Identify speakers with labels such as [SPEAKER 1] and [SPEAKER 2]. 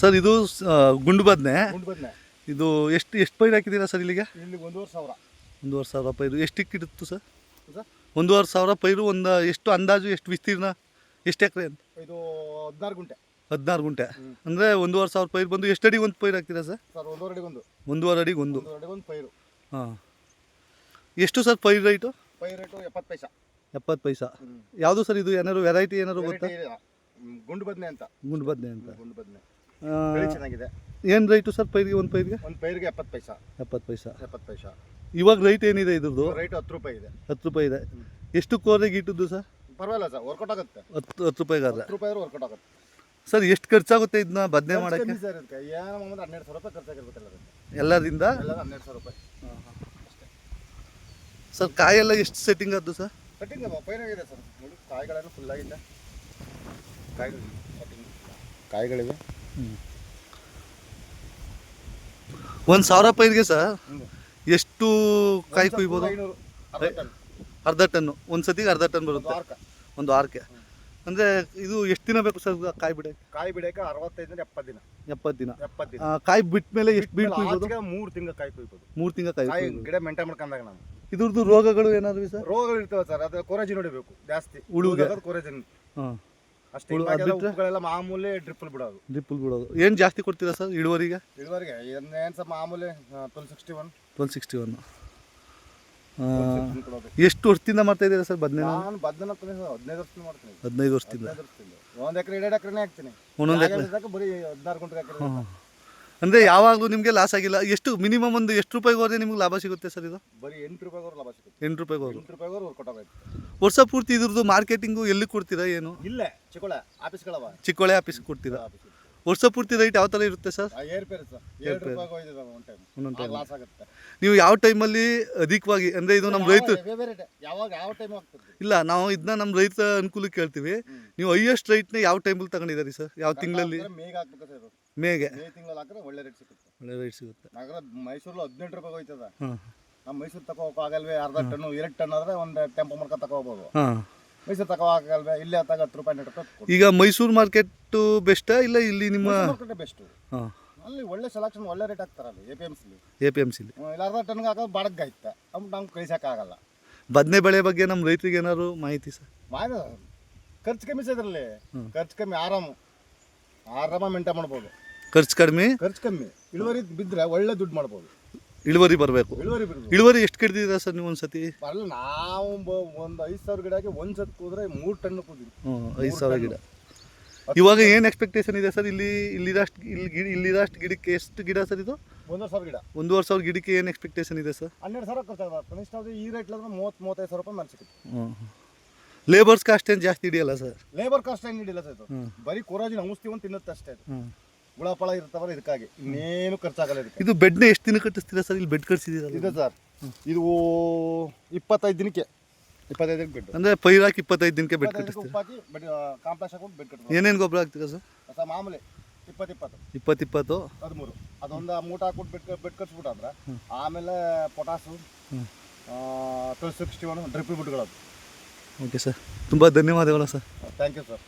[SPEAKER 1] Sir ಇದು ಗುಂಡು ಬದನೆ ಇದು ಎಷ್ಟು ಎಷ್ಟು ಪೈರು ಹಾಕಿದ್ದೀರಾ ಸರ್ ಇಲ್ಲಿಗೆ?
[SPEAKER 2] ಇಲ್ಲಿ ಒಂದೂವರೆ ಸಾವಿರ.
[SPEAKER 1] ಒಂದೂವರೆ ಸಾವಿರ ಪೈರು ಎಷ್ಟಕ್ಕೆ ಇಡುತ್ತು ಸರ್? ಒಂದೂವರೆ ಸಾವಿರ ಪೈರು ಒಂದು ಎಷ್ಟು ಅಂದಾಜು ಎಷ್ಟು ವಿಸ್ತೀರ್ಣ ಎಷ್ಟು ಎಕರೆ? ಅಂತ
[SPEAKER 2] ಇದು ಹದಿನಾರು ಗುಂಟೆ.
[SPEAKER 1] ಹದಿನಾರು ಗುಂಟೆ. ಅಂದರೆ ಒಂದೂವರೆ ಸಾವಿರ ಪೈರು ಬಂದು ಎಷ್ಟು ಅಡಿಗೆ ಒಂದು ಪೈರು ಹಾಕ್ತೀರಾ ಸರ್?
[SPEAKER 2] ಸರ್ ಒಂದೂವರೆ ಒಂದು.
[SPEAKER 1] ಒಂದೂವರೆ ಅಡಿಗೆ ಒಂದು.
[SPEAKER 2] ಪೈರು.
[SPEAKER 1] ಹಾಂ. ಎಷ್ಟು ಸರ್ ಪೈರು ರೈಟು?
[SPEAKER 2] ಪೈರು ರೇಟು ಎಪ್ಪತ್ತು ಪೈಸಾ.
[SPEAKER 1] ಎಪ್ಪತ್ತು ಪೈಸಾ. ಯಾವುದು ಸರ್ ಇದು? ಏನಾದ್ರು ವೆರೈಟಿ ಏನಾದ್ರು ಗೊತ್ತಾ?
[SPEAKER 2] ಗುಂಡು ಬದನೆ ಅಂತ.
[SPEAKER 1] ಗುಂಡು ಬದನೆ ಅಂತ.
[SPEAKER 2] ಗುಂಡು ಬದನೆ. ಬೆಳೆ ಚೆನ್ನಾಗಿದೆ.
[SPEAKER 1] ಏನು ರೈಟು ಸರ್ ಪೈರಿಗೆ ಒಂದು ಪೈರಿಗೆ?
[SPEAKER 2] ಒಂದು ಪೈರಿಗೆ ಎಪ್ಪತ್ತು ಪೈಸಾ.
[SPEAKER 1] ಎಪ್ಪತ್ತು ಪೈಸಾ.
[SPEAKER 2] ಎಪ್ಪತ್ತು ಪೈಸಾ.
[SPEAKER 1] ಇವಾಗ ರೈಟ್ ಏನಿದೆ ಇದ್ರದ್ದು?
[SPEAKER 2] ರೈಟ್ ಹತ್ತು ರೂಪಾಯಿ ಇದೆ.
[SPEAKER 1] ಹತ್ತು ರೂಪಾಯಿ ಇದೆ. ಎಷ್ಟು ಕೋರೆಗೆ ಇಟ್ಟದ್ದು ಸರ್?
[SPEAKER 2] ಪರವಾಗಿಲ್ಲ ಸರ್ ವರ್ಕೌಟ್ ಆಗುತ್ತೆ.
[SPEAKER 1] ಹತ್ತು ಹತ್ತು ರೂಪಾಯಿಗೆ
[SPEAKER 2] ಹತ್ತು ರೂಪಾಯಿ ವರ್ಕೌಟ್ ಆಗುತ್ತೆ.
[SPEAKER 1] ಸರ್ ಎಷ್ಟು ಖರ್ಚಾಗುತ್ತೆ ಇದನ್ನ ಬದನೆ ಮಾಡಕ್ಕೆ?
[SPEAKER 2] ಸರ್ ಇದಕ್ಕೆ ಏನೋ ಒಂದು ಹನ್ನೆರಡು ಸಾವಿರ ರೂಪಾಯಿ ಖರ್ಚಾಗಿರ್ಬೇಕಲ್ಲ ಎಲ್ಲದರಿಂದ?
[SPEAKER 1] ಎಲ್ಲರಿಂದ
[SPEAKER 2] ಎಲ್ಲ ಹನ್ನೆರಡು ಸಾವಿರ ರೂಪಾಯಿ.
[SPEAKER 1] ಸರ್ ಕಾಯೆಲ್ಲ ಎಷ್ಟು ಸೆಟ್ಟಿಂಗ್ ಆದ್ದು ಸರ್?
[SPEAKER 2] ಕಟ್ಟಿಂಗ್ ಪೈನಾಗಿದೆ ಸರ್. ನೋಡಿ ಕಾಯಿಗಳೆಲ್ಲ ಫುಲ್ ಆಗಿದೆ. ಕಾಯಿಗಳು ಕಟ್ಟಿಂಗ್ ಕಾಯಿಗಳಿವೆ
[SPEAKER 1] ಒಂದು ಸಾವಿರ ಪೈರಿಗೆ ಸರ್? ಎಷ್ಟು ಕಾಯಿ ಕುಯ್ಬೋದು
[SPEAKER 2] ಅರ್ಧ ಟನ್.
[SPEAKER 1] ಒಂದ್ ಟನ್ನು. ಒಂದು ಸತಿಗೆ ಅರ್ಧ ಟನ್
[SPEAKER 2] ಒಂದು
[SPEAKER 1] ಬರುತ್ತೆ ಒಂದು ಆರ್ಕೆ. ಅಂದರೆ ಇದು ಎಷ್ಟು ದಿನ ಬೇಕು ಸರ್ ಕಾಯಿ ಬಿಡಕ್ಕೆ
[SPEAKER 2] ಕಾಯಿ ಬಿಡಕ್ಕೆ ಅರವತ್ತೈದರಿಂದ ಎಪ್ಪತ್ತು ದಿನ.
[SPEAKER 1] ಎಪ್ಪತ್ತು ದಿನ.
[SPEAKER 2] ಎಪ್ಪತ್ತು ದಿನ.
[SPEAKER 1] ಕಾಯಿ ಬಿಟ್ಟ ಮೇಲೆ ಎಷ್ಟು ಬೀಳ್ ಕುಯ್ಬೋದು?
[SPEAKER 2] ಮೂರು ತಿಂಗಳ ಕಾಯಿ ಕುಯ್ಬೋದು.
[SPEAKER 1] ಮೂರು ತಿಂಗಳ ಕಾಯಿ
[SPEAKER 2] ಗಿಡ ಮೆಂಟೈನ್ ಮಾಡ್ಕೊಂಡಾಗ ನಾನು
[SPEAKER 1] ಇದ್ರದ್ದು ರೋಗಗಳು ಏನಾದ್ರು ಸರ್?
[SPEAKER 2] ರೋಗಗಳು ಇರ್ತವೆ ಸರ್. ಅದು ಕೊರಜಿ ನೋಡಿಬೇಕು ಜಾಸ್ತಿ.
[SPEAKER 1] ಹುಳುಗೆ?
[SPEAKER 2] ಕೊರಜಿ
[SPEAKER 1] ಹಾಂ.
[SPEAKER 2] ಅಷ್ಟೇ ಉಪ್ಪುಗಳೆಲ್ಲ ಮಾಮೂಲಿ ಡ್ರಿಪ್ಪಲ್ ಬಿಡೋದು.
[SPEAKER 1] ಡ್ರಿಪ್ಪಲ್ ಬಿಡೋದು. ಏನು ಜಾಸ್ತಿ ಕೊಡ್ತೀರಾ ಸರ್ ಇಳುವರಿಗೆ?
[SPEAKER 2] ಇಳುವರಿಗೆ ಏನು ಸರ್ ಮಾಮೂಲಿ twelve sixty one
[SPEAKER 1] twelve sixty one ಎಷ್ಟು ವರ್ಷದಿಂದ ಮಾಡ್ತಾ ಇದ್ದೀರಾ ಸರ್ ಬದನೆ
[SPEAKER 2] ನಾನು ಬದ್ದನ ಹದಿನೈದು ವರ್ಷದಿಂದ ಮಾಡ್ತೀನಿ.
[SPEAKER 1] ಹದಿನೈದು ವರ್ಷದಿಂದ.
[SPEAKER 2] ಒಂದು ಎಕರೆ ಎರಡು ಎಕರೆನೇ ಹಾಕ್ತೀನಿ.
[SPEAKER 1] ಒಂದೊಂದು
[SPEAKER 2] ಎಕರೆ. ಬರೀ ಹದಿನಾರು ಗುಂಟೆ
[SPEAKER 1] ಎಕರೆ ಅಂದರೆ ಯಾವಾಗಲೂ ನಿಮಗೆ ಲಾಸ್ ಆಗಿಲ್ಲ. ಎಷ್ಟು ಮಿನಿಮಮ್ ಒಂದು ಎಷ್ಟು ರೂಪಾಯಿಗೆ ಹೋದ್ರೆ ನಿಮ್ಗೆ ಲಾಭ ಸಿಗುತ್ತೆ ಸರ್ ಇದು?
[SPEAKER 2] ಬರೀ ಎಂಟು ರೂಪಾಯಿಗೋರು ಲಾಭ ಸಿಗುತ್ತೆ.
[SPEAKER 1] ಎಂಟು ಹೋದ್ರು.
[SPEAKER 2] ಎಂಟು ರೂಪಾಯಿಗೂ ವರ್ಕೌಟ್ ಆಗುತ್ತೆ
[SPEAKER 1] ವರ್ಷ ಪೂರ್ತಿ ಇದ್ರದ್ದು ಮಾರ್ಕೆಟಿಂಗು ಎಲ್ಲಿ ಕೊಡ್ತೀರಾ ಏನು?
[SPEAKER 2] ಇಲ್ಲೇ. ಚಿಕ್ಕೋಳೆ
[SPEAKER 1] ಆಫೀಸ್ ಕೊಡ್ತೀರಾ? ವರ್ಷ ಪೂರ್ತಿ ರೈಟ್ ಯಾವ ಥರ ಇರುತ್ತೆ ಸರ್? ನೀವು ಯಾವ ಟೈಮಲ್ಲಿ ಅಧಿಕವಾಗಿ ಅಂದರೆ ಇದು ನಮ್ಮ ರೈತ ಇಲ್ಲ ನಾವು ಇದನ್ನ ನಮ್ಮ ರೈತ ಅನುಕೂಲಕ್ಕೆ ಕೇಳ್ತೀವಿ ನೀವು ಹೈಯೆಸ್ಟ್ ರೈಟ್ನ ಯಾವ ಟೈಮಲ್ಲಿ ತಗೊಂಡಿದ್ದೀರಿ ಸರ್? ಯಾವ ತಿಂಗಳಲ್ಲಿ? ಮೇಗೆ
[SPEAKER 2] ಒಳ್ಳೆ ರೇಟ್ ಸಿಗುತ್ತೆ.
[SPEAKER 1] ಒಳ್ಳೆ ರೇಟ್ ಸಿಗುತ್ತೆ.
[SPEAKER 2] ಮೈಸೂರಲ್ಲಿ ಹದಿನೆಂಟು ರೂಪಾಯಿ ಹೋಯ್ತದ. ನಮ್ಮ ಮೈಸೂರು ತಗೋ ಆಗಲ್ವೇ? ಅರ್ಧ ಟನ್ನು ಎರಡು ಟನ್ ಆದ್ರೆ ಒಂದು ಟೆಂಪೋ ಮಾಡ್ಕೊಂಡು ತಗೋಬೋದು ಮೈಸೂರು ತಗೋ ಆಗಲ್ವೇ ಇಲ್ಲೇ ತಗ ಹತ್ತು ರೂಪಾಯಿ ರೂಪಾಯಿ
[SPEAKER 1] ಈಗ ಮೈಸೂರು ಮಾರ್ಕೆಟ್ ಬೆಸ್ಟ್? ಇಲ್ಲ ಇಲ್ಲಿ ನಿಮ್ಮ
[SPEAKER 2] ಬೆಸ್ಟ್.
[SPEAKER 1] ಹಾಂ.
[SPEAKER 2] ಅಲ್ಲಿ ಒಳ್ಳೆ ಸೆಲೆಕ್ಷನ್ ಒಳ್ಳೆ ರೇಟ್ ಹಾಕ್ತಾರೆ ಅಲ್ಲಿ ಎ ಪಿ ಎಂ ಸಿಲಿ
[SPEAKER 1] ಎ ಪಿ ಎಂ ಸಿಲಿ
[SPEAKER 2] ಇಲ್ಲ ಅರ್ಧ ಟನ್ಗೆ ಹಾಕೋದು ಬಾಡಗ್ಗೆ ಆಯ್ತಾ. ಅವ್ನು ನಮ್ಗೆ ಕಳಿಸೋಕ್ಕಾಗಲ್ಲ
[SPEAKER 1] ಬದನೆ ಬೆಳೆ ಬಗ್ಗೆ ನಮ್ಮ ರೈತರಿಗೆ ಏನಾದ್ರು ಮಾಹಿತಿ ಸರ್?
[SPEAKER 2] ಮಾಯ ಖರ್ಚು ಕಮ್ಮಿ ಸರ್ ಇದರಲ್ಲಿ. ಖರ್ಚು ಕಮ್ಮಿ ಆರಾಮು. ಆರಾಮ ಮೇಂಟೈನ್ ಮಾಡ್ಬೋದು.
[SPEAKER 1] ಖರ್ಚು ಕಡಿಮೆ?
[SPEAKER 2] ಖರ್ಚು ಕಮ್ಮಿ. ಇಳುವರಿ ಬಿದ್ದರೆ ಒಳ್ಳೆ ದುಡ್ಡು ಮಾಡ್ಬೋದು.
[SPEAKER 1] ಇಳುವರಿ ಬರಬೇಕು.
[SPEAKER 2] ಇಳುವರಿ
[SPEAKER 1] ಇಳುವರಿ ಎಷ್ಟು ಕಡ್ದಿದ್ದೀರಾ ಸರ್ ನೀವು ಒಂದ್ಸತಿ?
[SPEAKER 2] ಬರಲ್ಲ ನಾವು ಬ- ಒಂದು ಐದು ಸಾವಿರ ಗಿಡಕ್ಕೆ ಒಂದ್ ಸತ್ ಕೂದ್ರೆ ಮೂರ್ ಟನ್ ಕೂದ್ರಿ
[SPEAKER 1] ಹ್ಞೂ ಐದು ಸಾವಿರ ಗಿಡ. ಇವಾಗ ಏನು ಎಕ್ಸ್ಪೆಕ್ಟೇಷನ್ ಇದೆ ಸರ್? ಇಲ್ಲಿ ಇಲ್ಲಿರಷ್ಟು ಇಲ್ಲಿ ಗಿಡ ಇಲ್ಲಿರಷ್ಟು ಗಿಡಕ್ಕೆ ಎಷ್ಟು ಗಿಡ ಸರ್ ಇದು?
[SPEAKER 2] ಒಂದೂವರೆ ಸಾವಿರ ಗಿಡ.
[SPEAKER 1] ಒಂದೂವರೆ ಸಾವಿರ ಗಿಡಕ್ಕೆ ಏನು ಎಕ್ಸ್ಪೆಕ್ಟೇಷನ್ ಇದೆ ಸರ್?
[SPEAKER 2] ಹನ್ನೆರಡು ಸಾವಿರ ಖರ್ಚಾಗ ಕನಿಷ್ಠ ಅದು ಈ ರೇಟ್ ಅಂದ್ರೆ ಮೂವತ್ತು ಮೂವತ್ತೈದು ಸಾವಿರ ರೂಪಾಯಿ ಮೇಲೆ ಸಿಗುತ್ತೆ.
[SPEAKER 1] ಹ್ಞೂ ಲೇಬರ್ಸ್ ಕಾಸ್ಟ್ ಏನು ಜಾಸ್ತಿ ಹಿಡಿಯಲ್ಲ ಸರ್?
[SPEAKER 2] ಲೇಬರ್ ಕಾಸ್ಟ್ ಏನು ಹಿಡಿಲ್ಲ ಸರ್ ಇದು. ಬರೀ ಕೊರಾಜಿನ ಔಷಧಿ ಒಂದು ತಿನ್ನುತ್ತೆ ಅಷ್ಟೇ ಅದು
[SPEAKER 1] ಹ್ಞೂ
[SPEAKER 2] ಹುಳ ಪಳ ಇರ್ತಾವಲ್ಲ ಇದಕ್ಕಾಗಿ. ಇನ್ನೇನು ಖರ್ಚಾಗಲ್ಲ ಇದಕ್ಕೆ.
[SPEAKER 1] ಇದು ಬೆಡ್ನ ಎಷ್ಟು ದಿನ ಕಟ್ಟಿಸ್ತೀರಾ ಸರ್? ಇಲ್ಲಿ ಬೆಡ್ ಕಟ್ಸಿದ್ದೀರಲ್ಲ
[SPEAKER 2] ಇದೆ ಸರ್. ಇದು ಇಪ್ಪತ್ತೈದು ದಿನಕ್ಕೆ. ಇಪ್ಪತ್ತೈದು ದಿನಕ್ಕೆ ಬೆಡ್.
[SPEAKER 1] ಅಂದರೆ ಪೈರ್ ಹಾಕಿ ಇಪ್ಪತ್ತೈದು ದಿನಕ್ಕೆ ಬೆಡ್ ಕಟ್ಟಿಸ್ತೀರಾ?
[SPEAKER 2] ಹಾಕಿ ಬೆಡ್ ಕಾಂಪ್ಲೆಕ್ಸ್ ಹಾಕೊಂಡು ಬೆಡ್ ಕಟ್ಟಿ
[SPEAKER 1] ಏನೇನು ಗೊಬ್ಬರ ಹಾಕ್ತೀರಾ ಸರ್?
[SPEAKER 2] ಸರ್ ಮಾಮೂಲಿ ಇಪ್ಪತ್ತು ಇಪ್ಪತ್ತು
[SPEAKER 1] ಇಪ್ಪತ್ತು ಇಪ್ಪತ್ತು
[SPEAKER 2] ಹದಿಮೂರು. ಅದೊಂದು ಮೂಟ ಹಾಕೊಂಡು ಬೆಡ್ ಬೆಡ್ ಕಟ್ಸ್ಬಿಟ್ಟು ಅಂದ್ರೆ ಆಮೇಲೆ potash twelve sixty one drip ಬಿಟ್ಗಳದು
[SPEAKER 1] okay sir ತುಂಬ ಧನ್ಯವಾದಗಳು ಸರ್
[SPEAKER 2] ಥ್ಯಾಂಕ್ ಯು ಸರ್